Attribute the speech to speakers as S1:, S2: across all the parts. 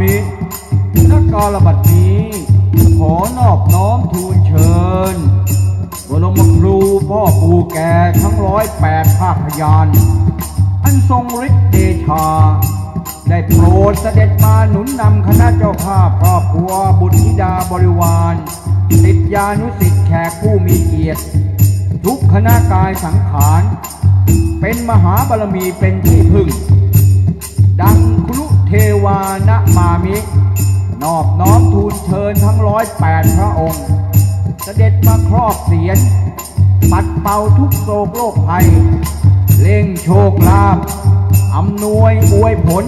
S1: มินักาลบัดนี้ ขอนอบน้อมทูลเชิญบรมครูพ่อปู่แก่ทั้งร้อยแปดภาคพยาน อันทรงฤทธิ์เดชา ได้โปรดเสด็จมาหนุนนำคณะเจ้าภาพครอบครัวบุตรธิดาบริวารสิทธานุสิทธิแขกผู้มีเกียรติ ทุกคณะกายสังขาร เป็นมหาบารมีเป็นที่พึ่ง้อยแปดพระองค์ เสด็จมาครอบเสียน ปัดเป่าทุกโศกโรคภัย เล่งโชคลาภอำนวยอวยผล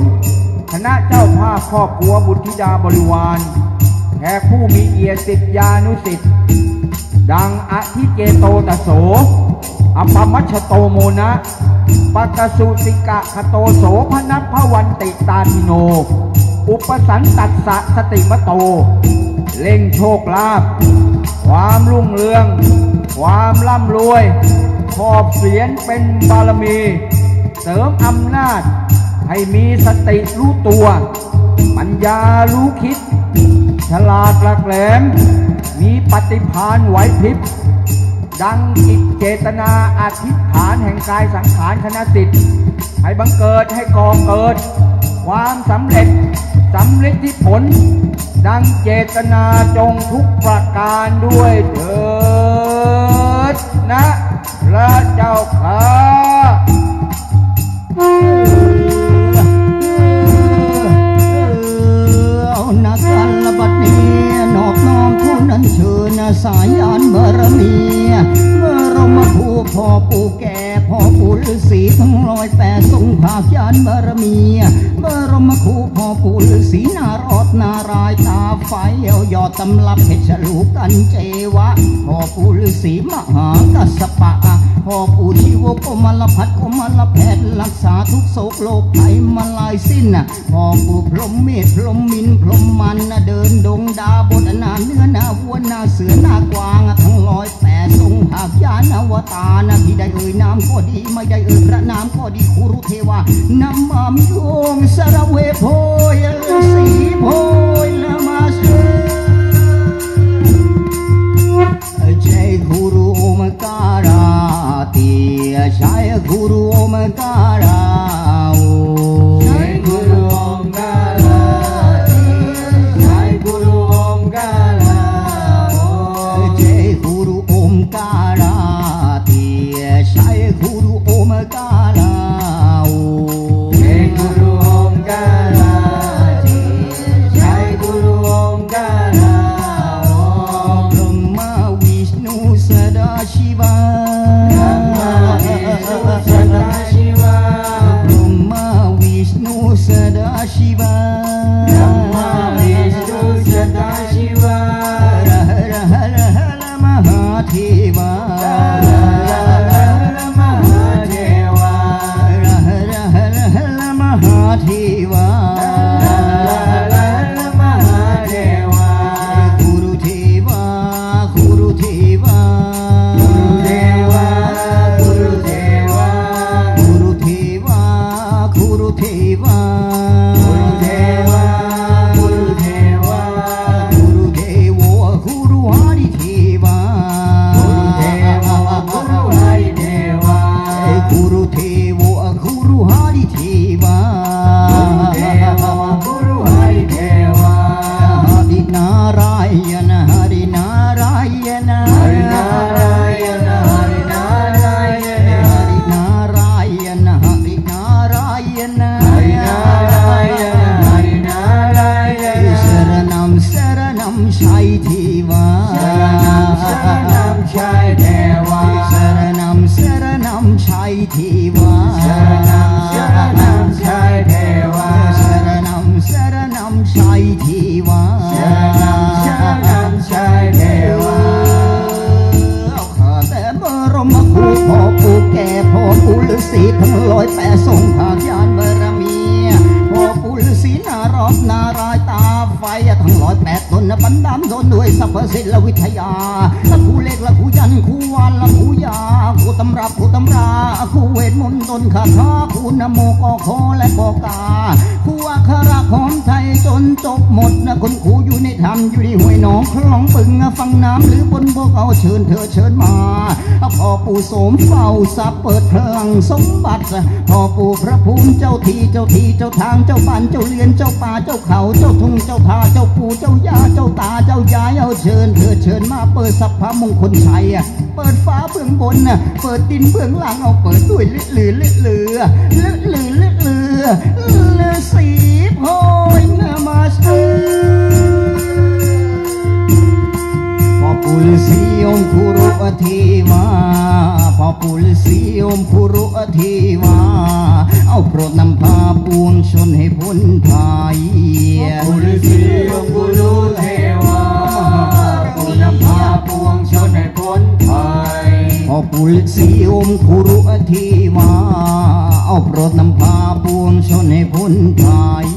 S1: คณะเจ้าภาพครอบครัวบุตรธิดาบริวารแก่ผู้มีเอียสิทธิยานุสิทธิ์ดังอธิเกโตตโสอภมัชโตโมนะปัตสุติกะคโตโสพนัพวันติตาทิโน อุปสันตัสสะสติมโต เล่งโชคลาภความรุ่งเรือง ความร่ำรวย ขอบเสียนเป็นบารมี เสริมอำนาจ ให้มีสติรู้ตัว ปัญญารู้คิด ฉลาดหลักแหลม มีปฏิภาณไหวพริบ ดังกิจเจตนาอธิษฐานแห่งกายสังขารคณะสิทธิ์ให้บังเกิดให้ก่อเกิด ความสำเร็จ สำเร็จที่ผล ดังเจตนาจงทุกประการด้วยเถิดนะพระเจ้าค่ะ
S2: เอานักกันละบัดนี้นอบน้อมทุนนั้นเชิญสายยานบารมีเมื่อเรามาผูกพ่อปู่แก่พ่อปู่ฤาษีทั้ง ร้อยแปดทรงภาคยานบารมีเมรมคูพ่อปู่ฤาษีนารอดนารายตาไฟเอายอดตำลับเพชรลูกกันเจวะพ่อปู่ฤาษีมหากัสสปะพ่อปู่ชีวกมลพัดกมลแพทย์รักษาทุกโศกโลกภัยมาลายสิ้นพ่อปู่พรหมเมธพรหมมินพรหมมันเดินดงดาบทนาเนื้อนาวัวนาเสือนา กวางทั้งร้อยแปดทรงหากยานอวตารนะที่ได้เอ่ยนามก็ดีไม่ได้เอ่ยพระนามก็ดีครูรุเทวานำมามิโองสระเวโพยสี शिवा
S1: สัพ
S2: เพศิลวิทยาและคูเลขและคูยันครู คู่ตำรับคู่ตำราคู่เวทมนต์ตนคาถาคู่นโมกอคอและกอกาคู่อักขระของไทยจนจบหมดนะคนครูอยู่ในธรรมอยู่ในห้วยหนองคลองปึงฟังน้ำหรือบนพวกเอาเชิญเธอเชิญมาพ่อปู่โสมเฝ้าสับเปิดเพลิงสมบัติพ่อปู่พระภูมิเจ้าทีเจ้าทีเจ้าทางเจ้าบ้านเจ้าเรือนเจ้าป่าเจ้าเขาเจ้าทุ่งเจ้าทาเจ้าปู่เจ้ายาเจ้าตาเจ้ายายเอาเชิญเธอเชิญมาเปิดสัพพมงคลชัยอะ เปิดฟ้าเบื้องบนน่ะเปิดดินเบื้องล่างเอาเปิดด้วยลิลือลิลือลิลือลิลือลิสีโพยนามาสเตอพอปุลสีอมคุรุอธิวาพอปุลสีอมคุรุอธิวาเอาโปรดนำพาปวงชนให้พ้นภัย
S1: บุรุษสีองค์บุรุ พ
S2: อปุลสีอมคุรุอธิวาเอาโปรดนำพาปวงชนให้พ้นภัย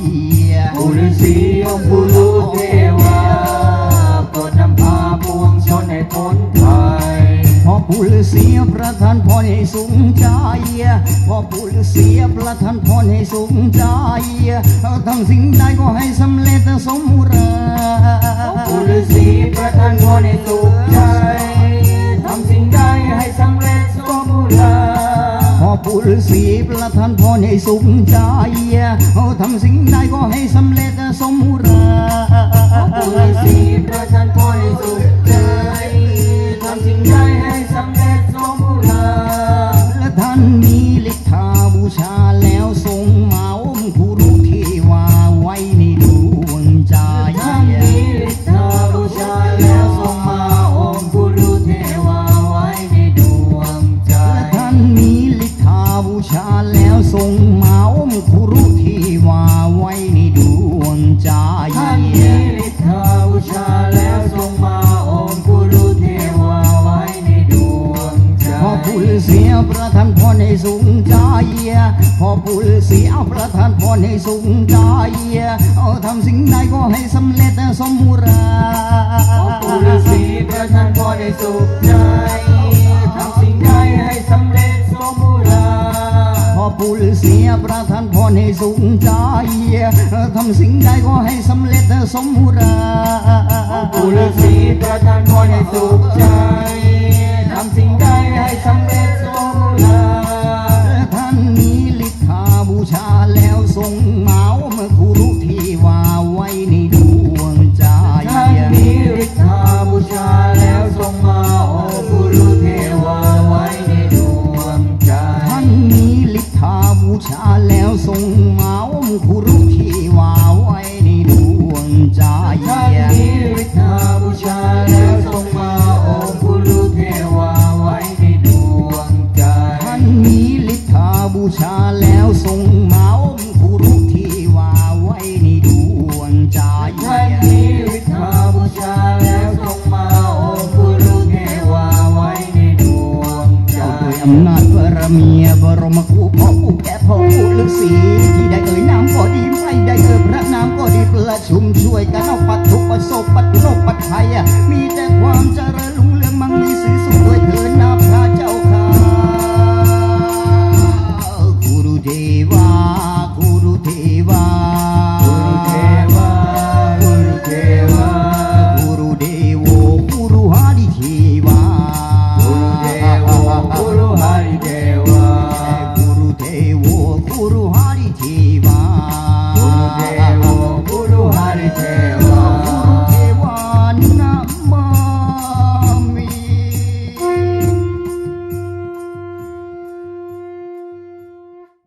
S1: บุรุษสีองค์บุรุษเทวาโปรดนำพาปวงชนให้พ้นภัย
S2: พอปุลเสียประาน สูงใจพอปุลเสียประทานพรให้สูงใจเอาทำสิ่งใดก็ให้สำเร็จสม
S1: มุรากุรุ
S2: สีประทานพรให้สุ
S1: ขใจทำสิ่งใดให้สำเร็จสมบูรณ์
S2: พอปุลเสียประทานพรให้สูงใจทำสิ่งใดก็ให้สำเร็จสมมุรา
S1: กุรุสีประทานพรให้สุขใจทำสิ่งใดให้สำเร็จสม
S2: แล้วทรงมา อำนาจบารมีบรมครูพ่อผู้แก่พ่อผู้ฤาษีที่ได้เอ่ยนามก็ดีไม่ได้เอ่ยพระนามก็ดีประชุมช่วยกันเอาปัดทุกปัดโศกปัดโรคปัดภัยมีแต่ความเจริญรุ่งเรืองมั่งมีสีสุข